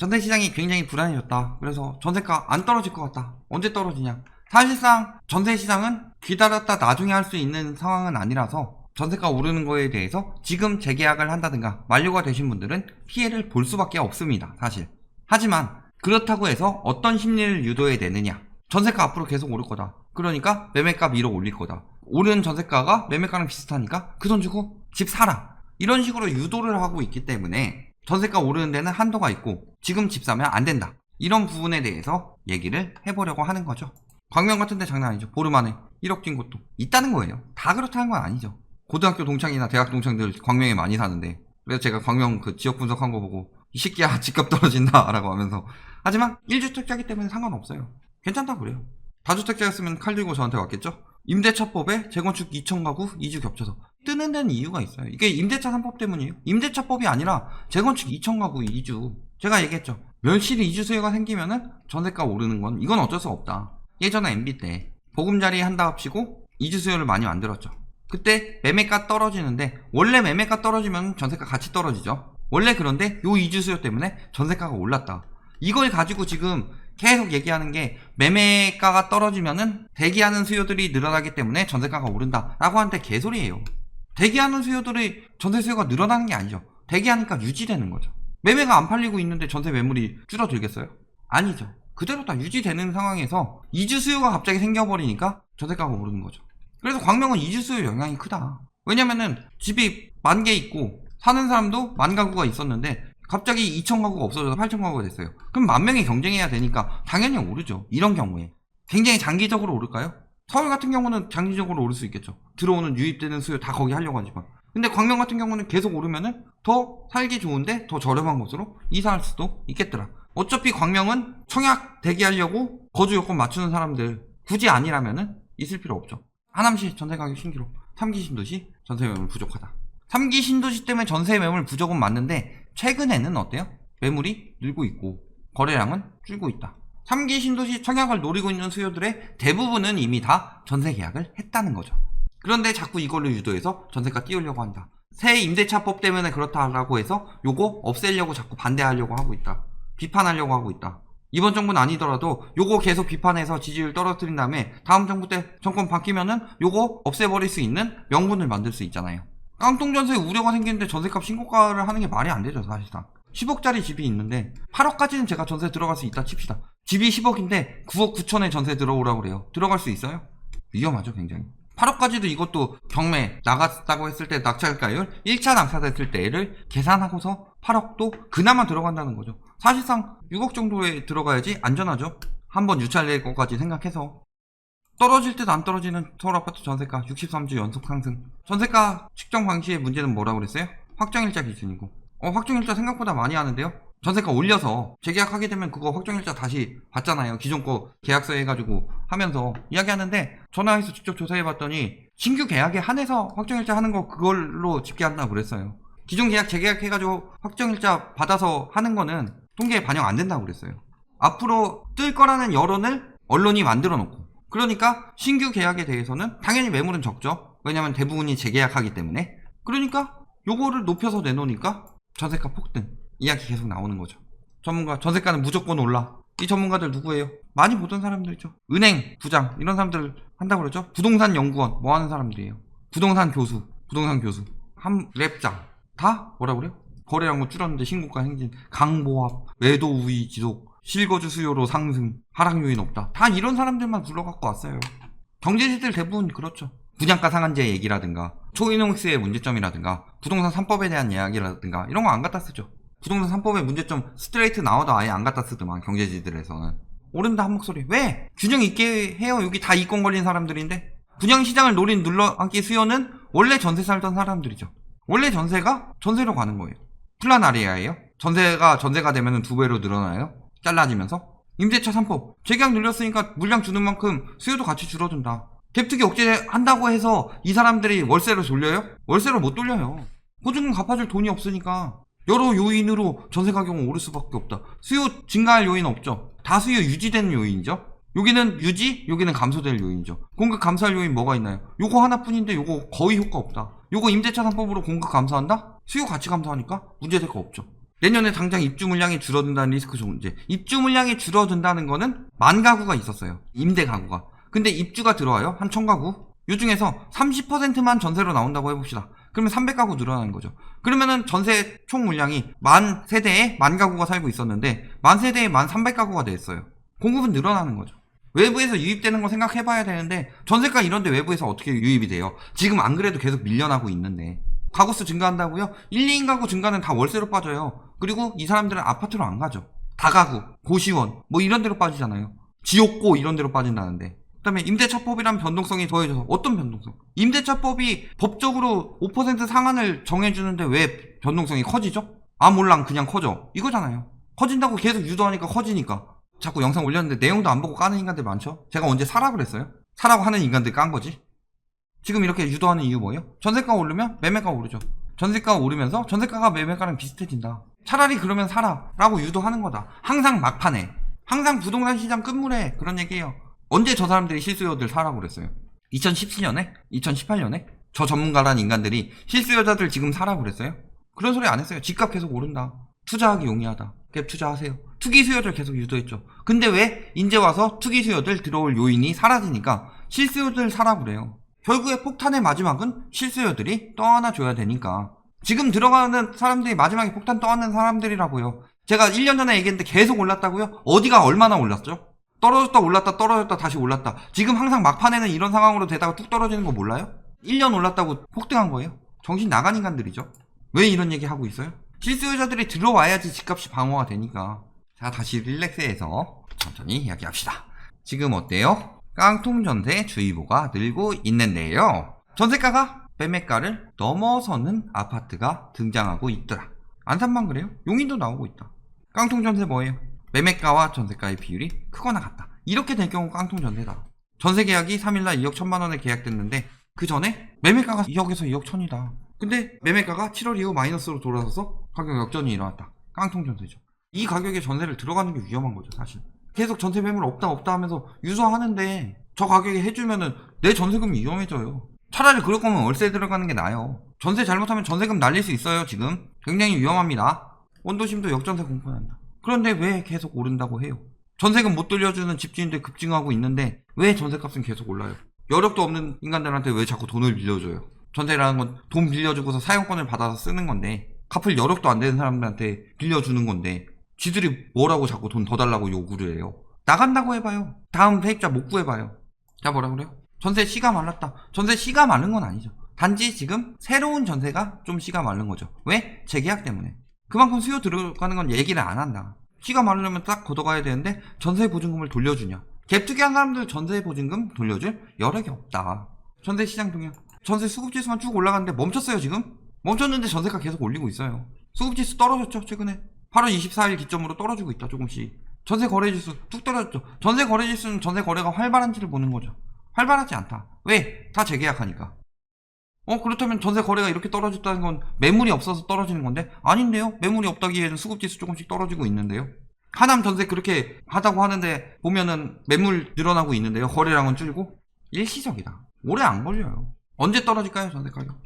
전세 시장이 굉장히 불안해졌다. 그래서 전세가 안 떨어질 것 같다. 언제 떨어지냐? 사실상 전세 시장은 기다렸다 나중에 할 수 있는 상황은 아니라서 전세가 오르는 거에 대해서 지금 재계약을 한다든가 만료가 되신 분들은 피해를 볼 수밖에 없습니다. 사실. 하지만 그렇다고 해서 어떤 심리를 유도해 내느냐? 전세가 앞으로 계속 오를 거다. 그러니까 매매값 위로 올릴 거다. 오른 전세가가 매매가랑 비슷하니까 그 돈 주고 집 사라. 이런 식으로 유도를 하고 있기 때문에 전세가 오르는 데는 한도가 있고 지금 집 사면 안 된다. 이런 부분에 대해서 얘기를 해보려고 하는 거죠. 광명 같은 데 장난 아니죠. 보름 안에 1억 뛴 곳도 있다는 거예요. 다 그렇다는 건 아니죠. 고등학교 동창이나 대학 동창들 광명에 많이 사는데 그래서 제가 광명 그 지역 분석한 거 보고 이 새끼야 집값 떨어진다 라고 하면서 하지만 1주택자기 때문에 상관없어요. 괜찮다 그래요. 다주택자였으면 칼 들고 저한테 왔겠죠? 임대차법에 재건축 2천 가구 2주 겹쳐서 뜨는 데는 이유가 있어요. 이게 임대차 3법 때문이에요. 임대차법이 아니라 재건축 2천 가구 2주. 제가 얘기했죠. 멸실 2주 수요가 생기면은 전세가 오르는 건 이건 어쩔 수 없다. 예전에 MB 때 보금자리 한다 합치고 2주 수요를 많이 만들었죠. 그때 매매가 떨어지는데 원래 매매가 떨어지면 전세가 같이 떨어지죠. 원래 그런데 요 2주 수요 때문에 전세가가 올랐다. 이걸 가지고 지금 계속 얘기하는 게 매매가가 떨어지면은 대기하는 수요들이 늘어나기 때문에 전세가가 오른다라고 하는데 개소리예요. 대기하는 수요들이 전세 수요가 늘어나는 게 아니죠. 대기하니까 유지되는 거죠. 매매가 안 팔리고 있는데 전세 매물이 줄어들겠어요? 아니죠. 그대로 다 유지되는 상황에서 이주 수요가 갑자기 생겨버리니까 전세가가 오르는 거죠. 그래서 광명은 이주 수요 영향이 크다. 왜냐면은 집이 만 개 있고 사는 사람도 만 가구가 있었는데 갑자기 2천 가구가 없어져서 8천 가구가 됐어요. 그럼 만 명이 경쟁해야 되니까 당연히 오르죠. 이런 경우에. 굉장히 장기적으로 오를까요? 서울 같은 경우는 장기적으로 오를 수 있겠죠. 들어오는 유입되는 수요 다 거기 하려고 하지만. 근데 광명 같은 경우는 계속 오르면은 더 살기 좋은데 더 저렴한 곳으로 이사할 수도 있겠더라. 어차피 광명은 청약 대기하려고 거주 요건 맞추는 사람들 굳이 아니라면은 있을 필요 없죠. 하남시 전세 가격 신기록 3기 신도시 전세 매물 부족하다. 3기 신도시 때문에 전세 매물 부족은 맞는데 최근에는 어때요? 매물이 늘고 있고 거래량은 줄고 있다. 3기 신도시 청약을 노리고 있는 수요들의 대부분은 이미 다 전세 계약을 했다는 거죠. 그런데 자꾸 이걸로 유도해서 전세가 띄우려고 한다. 새 임대차법 때문에 그렇다라고 해서 요거 없애려고 자꾸 반대하려고 하고 있다. 비판하려고 하고 있다. 이번 정부는 아니더라도 요거 계속 비판해서 지지율 떨어뜨린 다음에 다음 정부 때 정권 바뀌면은 요거 없애버릴 수 있는 명분을 만들 수 있잖아요. 깡통 전세 우려가 생기는데 전세값 신고가를 하는 게 말이 안 되죠 사실상. 10억짜리 집이 있는데 8억까지는 제가 전세 들어갈 수 있다 칩시다. 집이 10억인데 9억 9천에 전세 들어오라고 그래요. 들어갈 수 있어요? 위험하죠 굉장히. 8억까지도 이것도 경매 나갔다고 했을 때 낙찰가율 1차 낙찰됐을 때를 계산하고서 8억도 그나마 들어간다는 거죠. 사실상 6억 정도에 들어가야지 안전하죠. 한번 유찰될 것까지 생각해서 떨어질 듯 안 떨어지는 서울 아파트 전세가 63주 연속 상승. 전세가 측정 방식의 문제는 뭐라고 그랬어요? 확정일자 기준이고. 어, 확정일자 생각보다 많이 하는데요? 전세가 올려서 재계약하게 되면 그거 확정일자 다시 받잖아요. 기존 거 계약서 해가지고 하면서 이야기하는데 전화해서 직접 조사해봤더니 신규 계약에 한해서 확정일자 하는 거 그걸로 집계한다고 그랬어요. 기존 계약 재계약 해가지고 확정일자 받아서 하는 거는 통계에 반영 안 된다고 그랬어요. 앞으로 뜰 거라는 여론을 언론이 만들어 놓고 그러니까 신규 계약에 대해서는 당연히 매물은 적죠. 왜냐면 대부분이 재계약하기 때문에. 그러니까 요거를 높여서 내놓으니까 전세가 폭등. 이야기 계속 나오는 거죠. 전문가 전세가는 무조건 올라. 이 전문가들 누구예요? 많이 보던 사람들이죠. 은행, 부장 이런 사람들 한다고 그러죠. 부동산 연구원 뭐 하는 사람들이에요. 부동산 교수, 부동산 교수, 한 랩장 다 뭐라 그래요? 거래량은 줄었는데 신고가 행진, 강보합, 외도 우위 지속, 실거주 수요로 상승, 하락 요인 없다. 다 이런 사람들만 불러갖고 왔어요. 경제지들 대부분 그렇죠. 분양가 상한제 얘기라든가 초이노믹스의 문제점이라든가 부동산 3법에 대한 이야기라든가 이런 거 안 갖다 쓰죠. 부동산 3법의 문제점 스트레이트 나와도 아예 안 갖다 쓰더만 경제지들에서는. 오른다 한 목소리. 왜? 균형 있게 해요. 여기 다 이권 걸린 사람들인데. 분양시장을 노린 눌러앉기 수요는 원래 전세 살던 사람들이죠. 원래 전세가 전세로 가는 거예요. 플란 아리아예요. 전세가 전세가 되면 두 배로 늘어나요. 잘라지면서. 임대차 3법. 재계약 늘렸으니까 물량 주는 만큼 수요도 같이 줄어든다 갭투기 억제 한다고 해서 이 사람들이 월세로 돌려요? 월세로 못 돌려요 보증금 갚아줄 돈이 없으니까 여러 요인으로 전세 가격은 오를 수밖에 없다. 수요 증가할 요인 없죠. 다 수요 유지되는 요인이죠. 여기는 유지, 여기는 감소될 요인이죠. 공급 감소할 요인 뭐가 있나요? 요거 하나뿐인데 요거 거의 효과 없다. 요거 임대차 3법으로 공급 감소한다? 수요 같이 감소하니까 문제될 거 없죠. 내년에 당장 입주 물량이 줄어든다는 리스크 존재. 입주 물량이 줄어든다는 거는 만 가구가 있었어요. 임대 가구가. 근데 입주가 들어와요. 한천 가구. 이 중에서 30%만 전세로 나온다고 해봅시다. 그러면 300가구 늘어나는 거죠. 그러면은 전세 총 물량이 만 세대에 만 가구가 살고 있었는데 만 세대에 만 300가구가 됐어요. 공급은 늘어나는 거죠. 외부에서 유입되는 거 생각해봐야 되는데 전세가 이런데 외부에서 어떻게 유입이 돼요? 지금 안 그래도 계속 밀려나고 있는데 가구수 증가한다고요? 1, 2인 가구 증가는 다 월세로 빠져요. 그리고 이 사람들은 아파트로 안 가죠. 다가구, 고시원 뭐 이런 데로 빠지잖아요. 지옥고 이런 데로 빠진다는데 그다음에 임대차법이란 변동성이 더해져서 어떤 변동성? 임대차법이 법적으로 5% 상한을 정해주는데 왜 변동성이 커지죠? 아 몰랑 그냥 커져 이거잖아요. 커진다고 계속 유도하니까 커지니까 자꾸 영상 올렸는데 내용도 안 보고 까는 인간들 많죠? 제가 언제 사라 그랬어요? 사라고 하는 인간들 깐 거지? 지금 이렇게 유도하는 이유 뭐예요? 전세가 오르면 매매가 오르죠. 전세가가 오르면서 전세가가 매매가랑 비슷해진다. 차라리 그러면 사라 라고 유도하는 거다. 항상 막판에 항상 부동산 시장 끝물에 그런 얘기예요. 언제 저 사람들이 실수요들 사라고 그랬어요? 2017년에? 2018년에? 저 전문가란 인간들이 실수요자들 지금 사라고 그랬어요? 그런 소리 안 했어요. 집값 계속 오른다. 투자하기 용이하다. 갭 투자하세요. 투기 수요들 계속 유도했죠. 근데 왜 이제 와서 투기 수요들 들어올 요인이 사라지니까 실수요들 사라 그래요. 결국에 폭탄의 마지막은 실수요들이 떠안아줘야 되니까. 지금 들어가는 사람들이 마지막에 폭탄 떠안는 사람들이라고요. 제가 1년 전에 얘기했는데 계속 올랐다고요? 어디가 얼마나 올랐죠? 떨어졌다 올랐다 떨어졌다 다시 올랐다. 지금 항상 막판에는 이런 상황으로 되다가 뚝 떨어지는 거 몰라요? 1년 올랐다고 폭등한 거예요? 정신 나간 인간들이죠. 왜 이런 얘기 하고 있어요? 실수요자들이 들어와야지 집값이 방어가 되니까. 자, 다시 릴렉스해서 천천히 이야기합시다. 지금 어때요? 깡통 전세 주의보가 늘고 있는데요. 전세가가 매매가를 넘어서는 아파트가 등장하고 있더라. 안산만 그래요? 용인도 나오고 있다. 깡통 전세 뭐예요? 매매가와 전세가의 비율이 크거나 같다. 이렇게 될 경우 깡통 전세다. 전세 계약이 3일날 2억 1천만 원에 계약됐는데 그 전에 매매가가 2억에서 2억 1천이다. 근데 매매가가 7월 이후 마이너스로 돌아서서 가격 역전이 일어났다. 깡통 전세죠. 이 가격에 전세를 들어가는 게 위험한 거죠, 사실. 계속 전세 매물 없다 없다 하면서 유소하는데 저 가격에 해주면은 내 전세금이 위험해져요. 차라리 그럴 거면 월세 들어가는 게 나아요. 전세 잘못하면 전세금 날릴 수 있어요, 지금. 굉장히 위험합니다. 원도심도 역전세 공포한다. 그런데 왜 계속 오른다고 해요? 전세금 못 돌려주는 집주인들 급증하고 있는데 왜 전세값은 계속 올라요? 여력도 없는 인간들한테 왜 자꾸 돈을 빌려줘요? 전세라는 건 돈 빌려주고서 사용권을 받아서 쓰는 건데 갚을 여력도 안 되는 사람들한테 빌려주는 건데 지들이 뭐라고 자꾸 돈 더 달라고 요구를 해요? 나간다고 해봐요. 다음 세입자 못 구해봐요. 자 뭐라 그래요? 전세 씨가 말랐다. 전세 씨가 마른 건 아니죠. 단지 지금 새로운 전세가 좀 씨가 마른 거죠. 왜? 재계약 때문에. 그만큼 수요 들어가는 건 얘기를 안 한다. 씨가 마르려면 딱 걷어가야 되는데 전세 보증금을 돌려주냐. 갭 투기 한 사람들 전세 보증금 돌려줄 여력이 없다. 전세 시장 동향. 전세 수급 지수만 쭉 올라가는데 멈췄어요 지금? 멈췄는데 전세가 계속 올리고 있어요. 수급 지수 떨어졌죠 최근에. 8월 24일 기점으로 떨어지고 있다 조금씩. 전세 거래 지수 뚝 떨어졌죠. 전세 거래 지수는 전세 거래가 활발한지를 보는 거죠. 활발하지 않다. 왜? 다 재계약하니까. 어 그렇다면 전세 거래가 이렇게 떨어졌다는 건 매물이 없어서 떨어지는 건데 아닌데요. 매물이 없다기에는 수급 지수 조금씩 떨어지고 있는데요. 하남 전세 그렇게 하다고 하는데 보면은 매물 늘어나고 있는데요. 거래량은 줄고 일시적이다. 오래 안 걸려요. 언제 떨어질까요 전세 가격?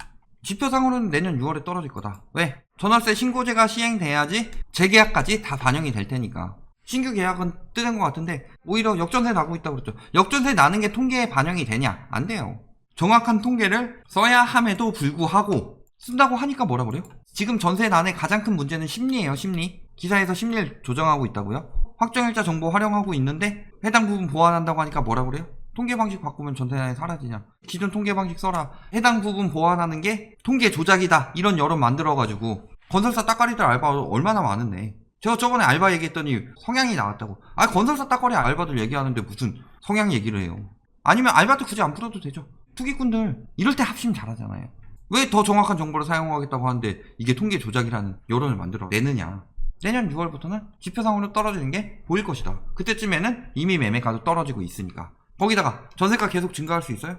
지표상으로는 내년 6월에 떨어질 거다. 왜? 전월세 신고제가 시행돼야지 재계약까지 다 반영이 될 테니까. 신규 계약은 뜨는 것 같은데 오히려 역전세 나고 있다고 그랬죠. 역전세 나는 게 통계에 반영이 되냐? 안 돼요. 정확한 통계를 써야 함에도 불구하고 쓴다고 하니까 뭐라 그래요? 지금 전세 난의 가장 큰 문제는 심리예요, 심리. 기사에서 심리를 조정하고 있다고요? 확정일자 정보 활용하고 있는데 해당 부분 보완한다고 하니까 뭐라 그래요? 통계 방식 바꾸면 전세난이 사라지냐? 기존 통계 방식 써라. 해당 부분 보완하는 게 통계 조작이다. 이런 여론 만들어가지고 건설사 따까리들 알바 얼마나 많은데. 제가 저번에 알바 얘기했더니 성향이 나왔다고. 아 건설사 따까리 알바들 얘기하는데 무슨 성향 얘기를 해요. 아니면 알바도 굳이 안 풀어도 되죠. 투기꾼들 이럴 때 합심 잘하잖아요. 왜 더 정확한 정보를 사용하겠다고 하는데 이게 통계 조작이라는 여론을 만들어 내느냐. 내년 6월부터는 지표상으로 떨어지는 게 보일 것이다. 그때쯤에는 이미 매매가도 떨어지고 있으니까. 거기다가 전세가 계속 증가할 수 있어요?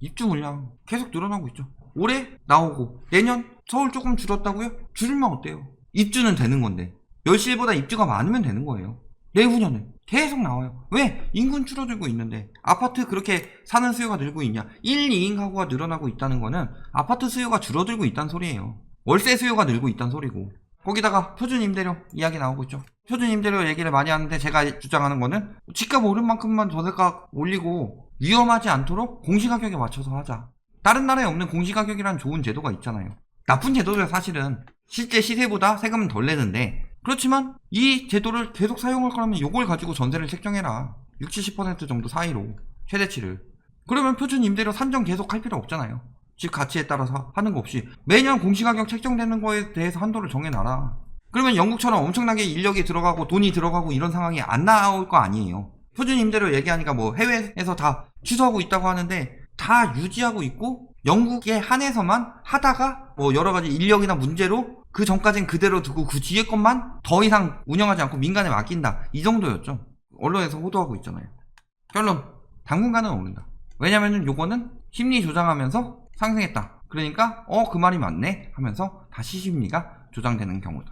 입주 물량 계속 늘어나고 있죠. 올해 나오고 내년 서울 조금 줄었다고요? 줄면 어때요? 입주는 되는 건데 열실보다 입주가 많으면 되는 거예요. 내후년은 계속 나와요. 왜? 인구는 줄어들고 있는데 아파트 그렇게 사는 수요가 늘고 있냐? 1, 2인 가구가 늘어나고 있다는 거는 아파트 수요가 줄어들고 있다는 소리예요. 월세 수요가 늘고 있다는 소리고 거기다가 표준 임대료 이야기 나오고 있죠. 표준 임대료 얘기를 많이 하는데 제가 주장하는 거는 집값 오른 만큼만 전세가 올리고 위험하지 않도록 공시가격에 맞춰서 하자. 다른 나라에 없는 공시가격이란 좋은 제도가 있잖아요. 나쁜 제도죠 사실은. 실제 시세보다 세금은 덜 내는데 그렇지만 이 제도를 계속 사용할 거라면 이걸 가지고 전세를 책정해라. 60, 70% 정도 사이로 최대치를. 그러면 표준 임대료 산정 계속 할 필요 없잖아요. 집 가치에 따라서 하는 거 없이 매년 공시가격 책정되는 거에 대해서 한도를 정해놔라. 그러면 영국처럼 엄청나게 인력이 들어가고 돈이 들어가고 이런 상황이 안 나올 거 아니에요. 표준 임대료 얘기하니까 뭐 해외에서 다 취소하고 있다고 하는데 다 유지하고 있고 영국에 한해서만 하다가 뭐 여러 가지 인력이나 문제로 그 전까지는 그대로 두고 그 뒤에 것만 더 이상 운영하지 않고 민간에 맡긴다. 이 정도였죠. 언론에서 호도하고 있잖아요. 결론 당분간은 오른다. 왜냐면은 요거는 심리 조장하면서 상승했다. 그러니까 어 그 말이 맞네 하면서 다시 심리가 조장되는 경우다.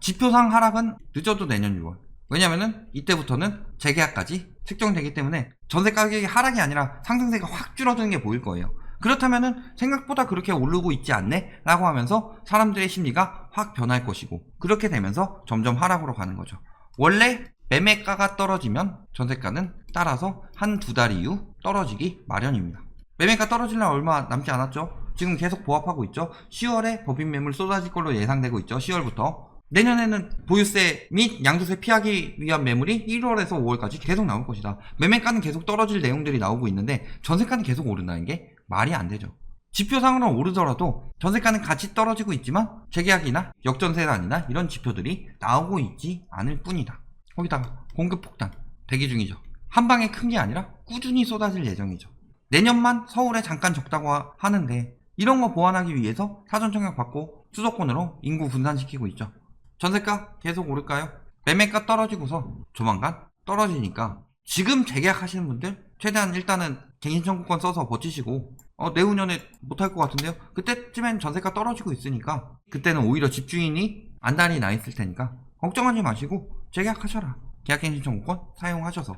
지표상 하락은 늦어도 내년 6월. 왜냐면은 이때부터는 재계약까지 측정되기 때문에 전세 가격이 하락이 아니라 상승세가 확 줄어드는 게 보일 거예요. 그렇다면은 생각보다 그렇게 오르고 있지 않네? 라고 하면서 사람들의 심리가 확 변할 것이고 그렇게 되면서 점점 하락으로 가는 거죠. 원래 매매가가 떨어지면 전세가는 따라서 한 두 달 이후 떨어지기 마련입니다. 매매가 떨어지려 얼마 남지 않았죠? 지금 계속 보합하고 있죠? 10월에 법인 매물 쏟아질 걸로 예상되고 있죠? 10월부터. 내년에는 보유세 및 양도세 피하기 위한 매물이 1월에서 5월까지 계속 나올 것이다. 매매가는 계속 떨어질 내용들이 나오고 있는데 전세가는 계속 오른다는 게 말이 안 되죠. 지표상으로 오르더라도 전세가는 같이 떨어지고 있지만 재계약이나 역전세단이나 이런 지표들이 나오고 있지 않을 뿐이다. 거기다가 공급 폭탄 대기 중이죠. 한 방에 큰 게 아니라 꾸준히 쏟아질 예정이죠. 내년만 서울에 잠깐 적다고 하- 하는데 이런 거 보완하기 위해서 사전 청약 받고 수도권으로 인구 분산시키고 있죠. 전세가 계속 오를까요? 매매가 떨어지고서 조만간 떨어지니까 지금 재계약하시는 분들 최대한 일단은 갱신 청구권 써서 버티시고 어, 내후년에 못할 것 같은데요? 그때쯤엔 전세가 떨어지고 있으니까 그때는 오히려 집주인이 안달이 나 있을 테니까 걱정하지 마시고 재계약하셔라. 계약갱신 청구권 사용하셔서